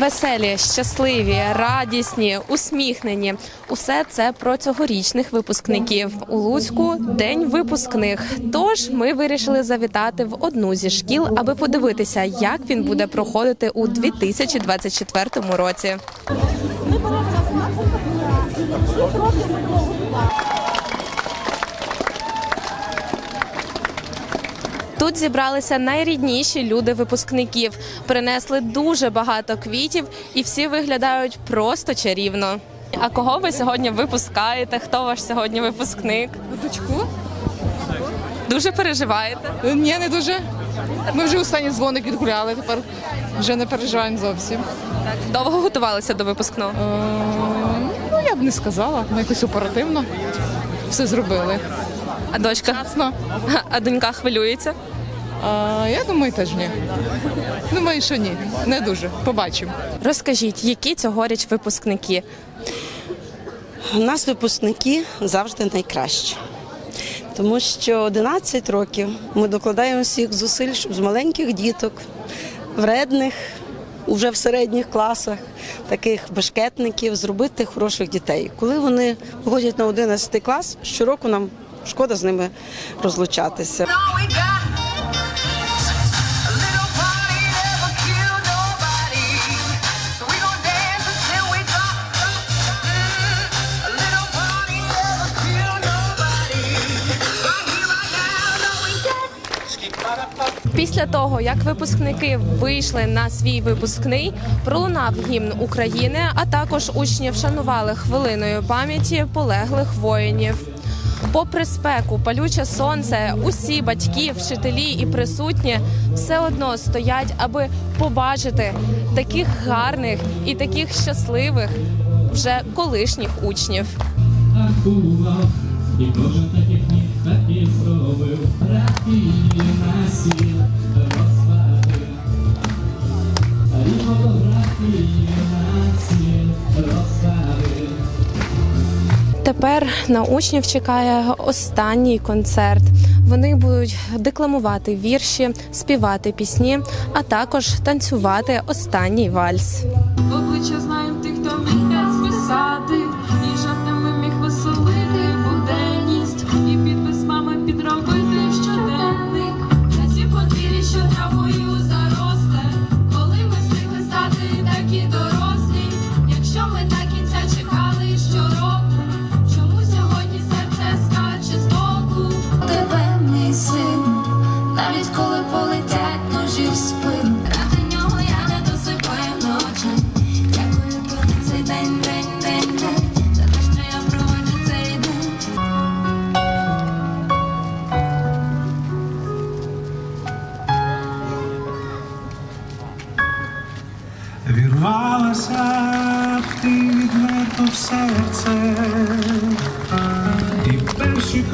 Веселі, щасливі, радісні, усміхнені. Усе це про цьогорічних випускників. У Луцьку день випускних. Тож ми вирішили завітати в одну зі шкіл, аби подивитися, як він буде проходити у 2024 році. Тут зібралися найрідніші люди випускників. Принесли дуже багато квітів, і всі виглядають просто чарівно. А кого ви сьогодні випускаєте? Хто ваш сьогодні випускник? Дочку? Дуже переживаєте? Ні, не дуже. Ми вже останній дзвоник відгуляли, тепер вже не переживаємо зовсім. Довго готувалися до випускного? Е, ну, я б не сказала, ми якось оперативно все зробили. А дочка? Ясно. А донька хвилюється? А, я думаю, теж ні. Думаю, що ні. Не дуже. Побачимо. Розкажіть, які цьогоріч випускники? У нас випускники завжди найкращі. Тому що 11 років ми докладаємо всіх зусиль, щоб з маленьких діток, вредних, вже в середніх класах, таких бешкетників, зробити хороших дітей. Коли вони виходять на 11 клас, щороку нам шкода з ними розлучатися. Після того, як випускники вийшли на свій випускний, пролунав гімн України, а також учні вшанували хвилиною пам'яті полеглих воїнів. Попри спеку, палюче сонце, усі батьки, вчителі і присутні все одно стоять, аби побачити таких гарних і таких щасливих вже колишніх учнів. і кожен таких ніг таких зробив, Рахії насіл Тепер на учнів чекає останній концерт. Вони будуть декламувати вірші, співати пісні, а також танцювати останній вальс. Обличчя знаємо тих, хто міг списати,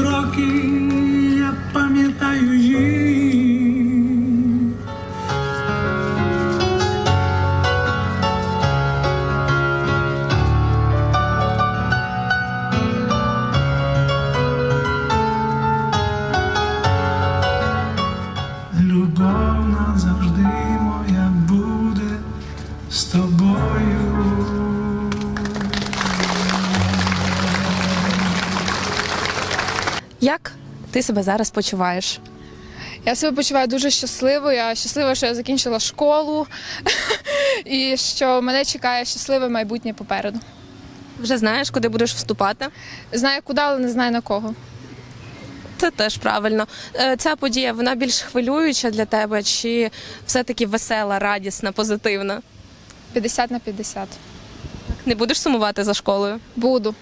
Rocky. Як ти себе зараз почуваєш? Я себе почуваю дуже щасливо. Я щаслива, що я закінчила школу і що мене чекає щасливе майбутнє попереду. Вже знаєш, куди будеш вступати? Знаю куди, але не знаю на кого. Це теж правильно. Е, Ця подія вона більш хвилююча для тебе, чи все-таки весела, радісна, позитивна? 50 на 50. Не будеш сумувати за школою? Буду.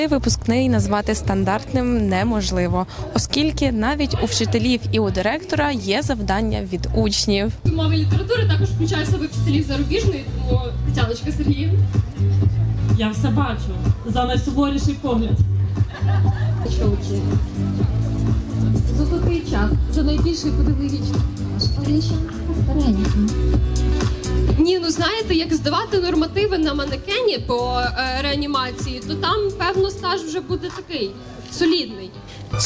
Цей випускний назвати стандартним неможливо, оскільки навіть у вчителів і у директора є завдання від учнів. мови літератури також включаю в себе вчителів зарубіжної, тому Тетяночка Сергіївна. Я все бачу за найсуворіший погляд. Золотий час за найбільший подививічний. Наш ну знаєте, як здавати нормативи на манекені по е, реанімації, то там певно стаж вже буде такий солідний.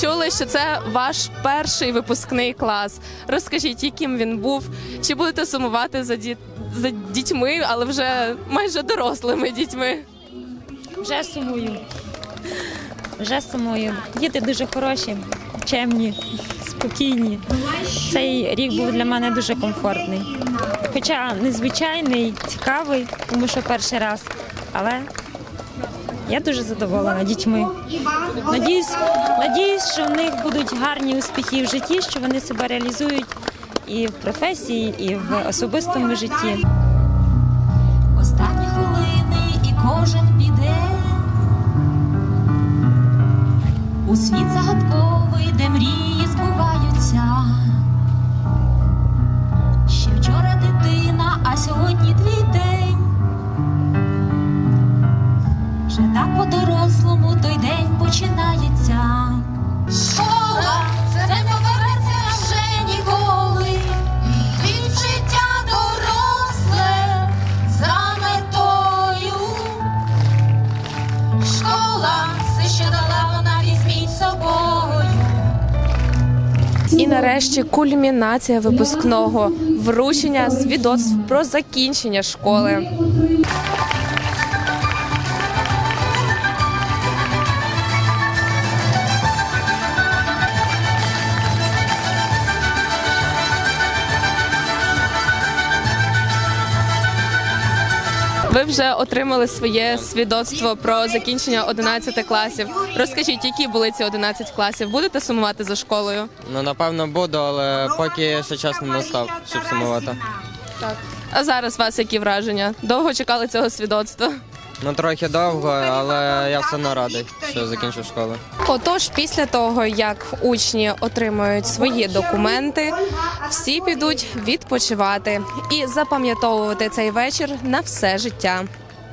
Чули, що це ваш перший випускний клас. Розкажіть, яким він був? Чи будете сумувати за діт... за дітьми, але вже майже дорослими дітьми? Вже сумую. Вже сумую. Діти дуже хороші, чемні, спокійні. Цей рік був для мене дуже комфортний. Хоча незвичайний, цікавий, тому що перший раз. Але я дуже задоволена дітьми. Надіюсь, надіюсь, що в них будуть гарні успіхи в житті, що вони себе реалізують і в професії, і в особистому житті. Останні хвилини і кожен піде у світ загадковий, нарешті кульмінація випускного вручення свідоцтв про закінчення школи. Ви вже отримали своє свідоцтво про закінчення 11 класів. Розкажіть, які були ці 11 класів? Будете сумувати за школою? Ну, напевно, буду, але поки ще час не настав, щоб сумувати. Так. А зараз у вас які враження? Довго чекали цього свідоцтва? Ну, трохи довго, але я все одно радий, що закінчив школу. Отож, після того, як учні отримують свої документи, всі підуть відпочивати і запам'ятовувати цей вечір на все життя.